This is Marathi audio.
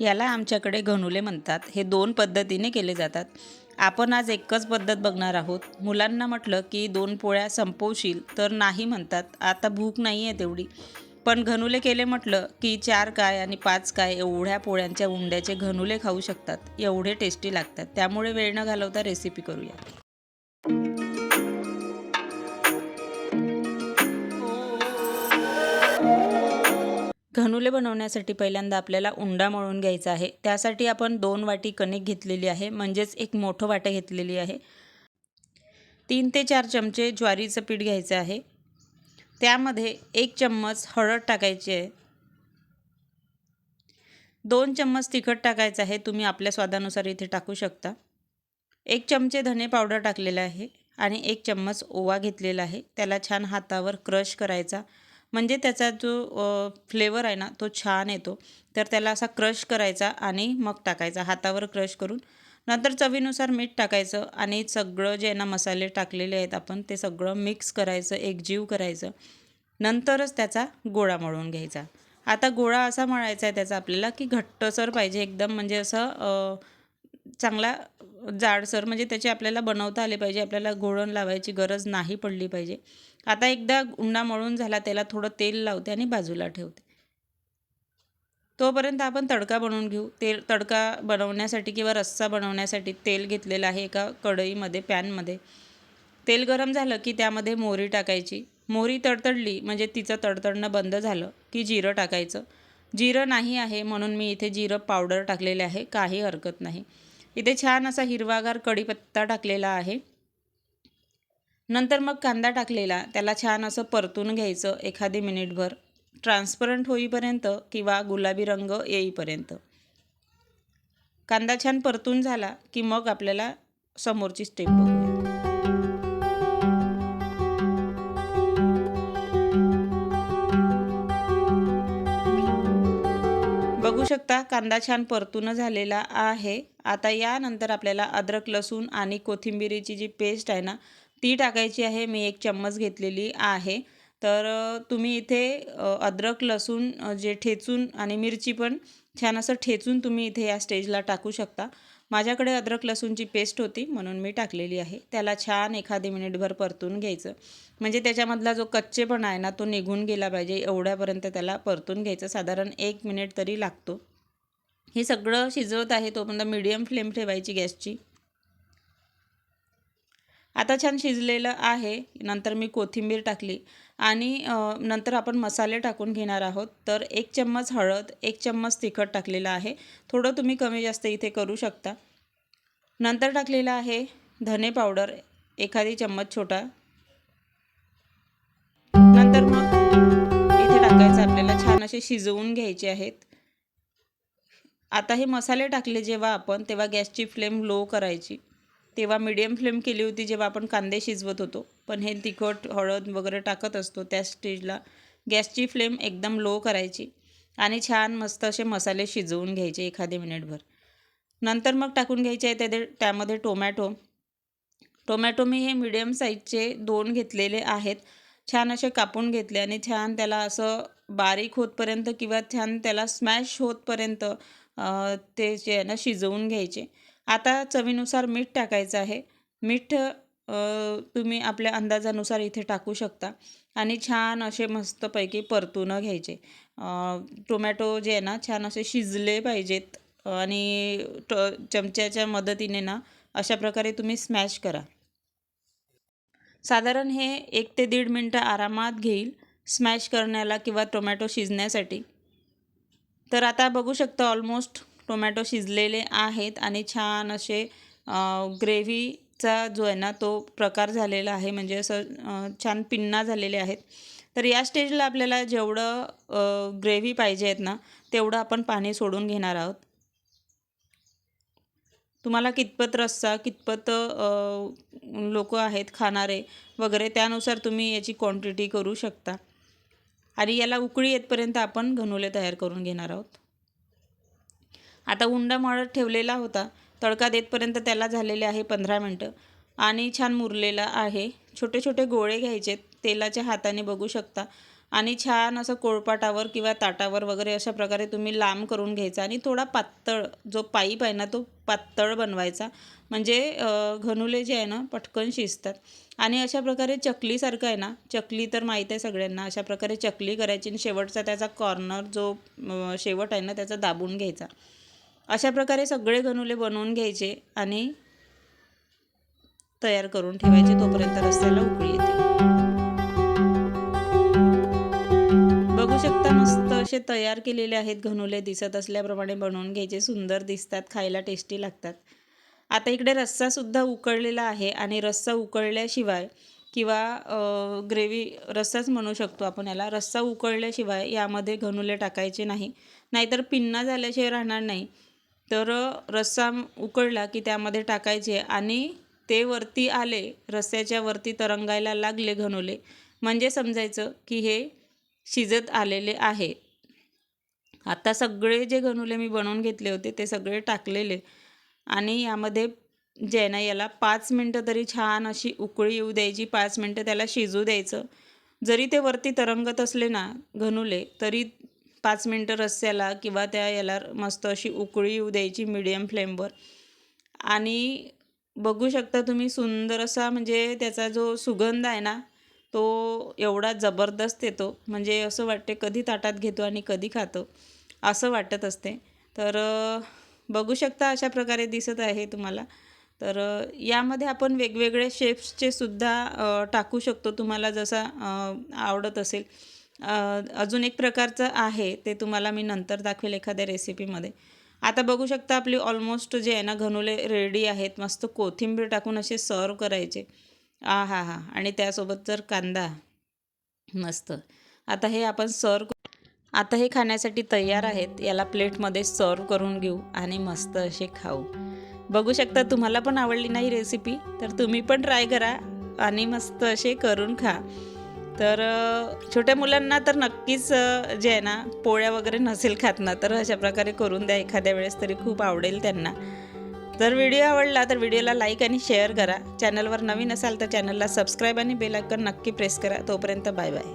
याला आमच्याकडे घनुले म्हणतात. हे दोन पद्धतीने केले जातात. आपण आज एकच पद्धत बघणार आहोत. मुलांना म्हटलं की दोन पोळ्या संपवशील तर नाही म्हणतात. आता भूक नाही आहे तेवढी. पण घनुले केले म्हटलं की चार काय आणि पाच काय एवढ्या पोळ्यांच्या उंड्याचे घनुले खाऊ शकतात. एवढे टेस्टी लागतात. त्यामुळे वेळ न घालवता रेसिपी करूया. घनुले बनवण्यासाठी पहिल्यांदा आपल्याला उंडा मळून घ्यायचा आहे. त्यासाठी आपण दोन वाटी कणिक घेतलेली आहे. म्हणजेच एक मोठं वाटं घेतलेली आहे. तीन ते चार चमचे ज्वारीचं पीठ घ्यायचं आहे. त्यामध्ये एक चम्मच हळद टाकायची आहे. दोन चम्मच तिखट टाकायचं आहे. तुम्ही आपल्या स्वादानुसार इथे टाकू शकता. एक चमचे धने पावडर टाकलेला आहे. आणि एक चम्मच ओवा घेतलेला आहे. त्याला छान हातावर क्रश करायचा. म्हणजे त्याचा जो फ्लेवर आहे ना तो छान येतो. तर त्याला असा क्रश करायचा आणि मग टाकायचा हातावर क्रश करून. नंतर चवीनुसार मीठ टाकायचं आणि सगळं जे आहे ना मसाले टाकलेले आहेत आपण ते सगळं मिक्स करायचं एकजीव करायचं. नंतरच त्याचा गोळा मळून घ्यायचा. आता गोळा असा मळायचा आहे त्याचा आपल्याला की घट्टसर पाहिजे एकदम म्हणजे असं चांगला जाडसर म्हणजे त्याचे आपल्याला बनवता आले पाहिजे आपल्याला घोळण लावायची गरज नाही पडली पाहिजे. आता एकदा उंडा मळून झाला त्याला थोडं तेल लावते आणि बाजूला ठेवते. तोपर्यंत आपण तडका बनवून घेऊ. तेल तडका बनवण्यासाठी किंवा रस्सा बनवण्यासाठी तेल घेतलेलं आहे एका कढईमध्ये पॅनमध्ये. तेल गरम झालं की त्यामध्ये मोहरी टाकायची. मोहरी तडतडली म्हणजे तिचं तडतडणं बंद झालं की जिरं टाकायचं. जिरं नाही आहे म्हणून मी इथे जिरं पावडर टाकलेले आहे काही हरकत नाही. इथे छान असा हिरवागार कढीपत्ता टाकलेला आहे. नंतर मग कांदा टाकलेला त्याला छान असं परतून घ्यायचं एखादी मिनिटभर. ट्रान्सपरंट होईपर्यंत किंवा गुलाबी रंग येईपर्यंत. कांदा छान परतून झाला की मग आपल्याला समोरची स्टेप बघूया बघू शकता कांदा छान परतून झालेला आहे. आता यानंतर आपल्याला अद्रक लसूण आणि कोथिंबिरीची जी पेस्ट आहे ना ती टाकायची आहे मी एक चम्मच घेतलेली आहे. तर तुम्ही इथे अद्रक लसूण जे ठेचून आणि मिरची पण छान असं ठेचून तुम्ही इथे या स्टेजला टाकू शकता. माझ्याकडे अद्रक लसूणची पेस्ट होती म्हणून मी टाकलेली आहे. त्याला छान एखादी मिनिटभर परतून घ्यायचं. म्हणजे त्याच्यामधला जो कच्चेपणा आहे ना तो निघून गेला पाहिजे. एवढ्यापर्यंत त्याला परतून घ्यायचं. साधारण एक मिनिट तरी लागतो. हे सगळं शिजवत आहे तोपर्यंत मीडियम फ्लेम ठेवायची गॅसची. आता छान शिजलेलं आहे. नंतर मी कोथिंबीर टाकली. आणि नंतर आपण मसाले टाकून घेणार आहोत. तर एक चम्मच हळद एक चम्मच तिखट टाकलेलं आहे. थोडं तुम्ही कमी जास्त इथे करू शकता. नंतर टाकलेलं आहे धने पावडर एखादी चम्मच छोटा. नंतर मग इथे टाकायचं आपल्याला छान असे शिजवून घ्यायचे आहेत. आता हे मसाले टाकले जेव्हा आपण तेव्हा गॅसची फ्लेम लो करायची. तेव्हा मीडियम फ्लेम केली होती जेव्हा आपण कांदे शिजवत होतो. पण हे तिखट हळद वगैरे टाकत असतो. त्या स्टेजला गॅसची फ्लेम एकदम लो करायची आणि छान मस्त असे मसाले शिजवून घ्यायचे एखादे मिनिटभर नंतर मग टाकून घ्यायचे आहे त्या त्यामध्ये टोमॅटो टोमॅटो मी हे मिडियम साईजचे दोन घेतलेले आहेत. छान असे कापून घेतले आणि छान त्याला असं बारीक होतपर्यंत किंवा छान त्याला स्मॅश होतपर्यंत ते जे आहे ना शिजवून घ्यायचे. आता चवीनुसार मीठ टाकायचं आहे. मीठ तुम्ही आपल्या अंदाजानुसार इथे टाकू शकता. आणि छान असे मस्तपैकी परतून घ्यायचे. टोमॅटो जे आहे ना छान असे शिजले पाहिजेत. आणि ट चमच्याच्या मदतीने ना अशा प्रकारे तुम्ही स्मॅश करा. साधारण हे एक ते दीड मिनटं आरामात घेईल स्मॅश करण्याला किंवा टोमॅटो शिजण्यासाठी. तर आता बघू शकता ऑलमोस्ट टोमॅटो शिजलेले आहेत आणि छान असे ग्रेव्हीचा जो आहे ना तो प्रकार झालेला आहे. म्हणजे असं छान पिन्ना झालेले आहेत. तर या स्टेजला आपल्याला जेवढं ग्रेव्ही पाहिजे आहेत ना तेवढं आपण पाणी सोडून घेणार आहोत. तुम्हाला कितपत रस्सा कितपत लोक आहेत खाणारे वगैरे त्यानुसार तुम्ही याची क्वांटिटी करू शकता. आणि याला उकळी येतपर्यंत आपण घनुले तयार करून घेणार आहोत. आता उंडा मळत ठेवलेला होता. तडका देतपर्यंत त्याला झालेले आहे पंधरा मिनटं. आणि छान मुरलेला आहे. छोटे छोटे गोळे घ्यायचे तेलाच्या हाताने बघू शकता. आणि छान असं कोळपाटावर किंवा ताटावर वगैरे अशा प्रकारे तुम्ही लांब करून घ्यायचा. आणि थोडा पातळ जो पाईप आहे ना तो पातळ बनवायचा. म्हणजे घनुले जे आहे ना पटकन शिजतात. आणि अशा प्रकारे चकलीसारखं आहे ना चकली तर माहीत आहे सगळ्यांना. अशा प्रकारे चकली करायची आणि शेवटचा त्याचा कॉर्नर जो शेवट आहे ना त्याचा दाबून घ्यायचा. अशा प्रकारे सगळे घनुले बनवून घ्यायचे आणि तयार करून ठेवायचे. तोपर्यंत रस्त्याला उकळी येते. बघू शकता मस्त असे तयार केलेले आहेत घनुले दिसत असल्याप्रमाणे बनवून घ्यायचे. सुंदर दिसतात. खायला टेस्टी लागतात. आता इकडे रस्सासुद्धा उकळलेला आहे आणि रस्सा उकळल्याशिवाय किंवा ग्रेव्ही रस्साच म्हणू शकतो आपण याला. रस्सा उकळल्याशिवाय यामध्ये घनुले टाकायचे नाही. नाहीतर पिन्ना झाल्याशिवाय राहणार नाही. तर रस्सा उकळला की त्यामध्ये टाकायचे आणि ते वरती आले रस्स्याच्या वरती तरंगायला लागले घनुले. म्हणजे समजायचं की हे शिजत आलेले आहे. आता सगळे जे घनुले मी बनवून घेतले होते ते सगळे टाकलेले. आणि यामध्ये जे आहे ना याला पाच मिनटं तरी छान अशी उकळी येऊ द्यायची पाच मिनटं त्याला शिजू द्यायचं. जरी ते वरती तरंगत असले ना घनुले तरी पाच मिनटं रस्स्याला किंवा त्या याला मस्त अशी उकळी येऊ द्यायची मिडियम फ्लेमवर आणि बघू शकता तुम्ही सुंदर असा म्हणजे त्याचा जो सुगंध आहे ना तो एवढा जबरदस्त येतो. म्हणजे असं वाटते कधी ताटात घेतो आणि कधी खातो असं वाटत असते. तर बघू शकता अशा प्रकारे दिसत आहे तुम्हाला. तर यामध्ये आपण वेगवेगळे शेप्सचे सुद्धा टाकू शकतो तुम्हाला जसा आवडत असेल. अजून एक प्रकारचं आहे ते तुम्हाला मी नंतर दाखवेल एखाद्या रेसिपीमध्ये. आता बघू शकता आपली ऑलमोस्ट जे आहे ना घनुले रेडी आहेत मस्त कोथिंबीर टाकून असे सर्व करायचे. आ हा हा. आणि त्यासोबत जर कांदा मस्त. आता हे आपण सर्व आता हे खाण्यासाठी तयार आहेत याला प्लेटमध्ये सर्व करून घेऊ आणि मस्त असे खाऊ. बघू शकता तुम्हाला पण आवडली नाही रेसिपी तर तुम्ही पण ट्राय करा आणि मस्त असे करून खा. तर छोट्या मुलांना तर नक्कीच जे आहे ना पोळ्या वगैरे नसेल खात ना तर अशा प्रकारे करून द्या. एखाद्या वेळेस तरी खूप आवडेल त्यांना. जर व्हिडिओ आवडला तर व्हिडिओला लाईक आणि शेअर करा. चॅनलवर नवीन असाल तर चॅनलला सबस्क्राईब आणि बेल आयकॉन नक्की प्रेस करा. तोपर्यंत बाय बाय बाय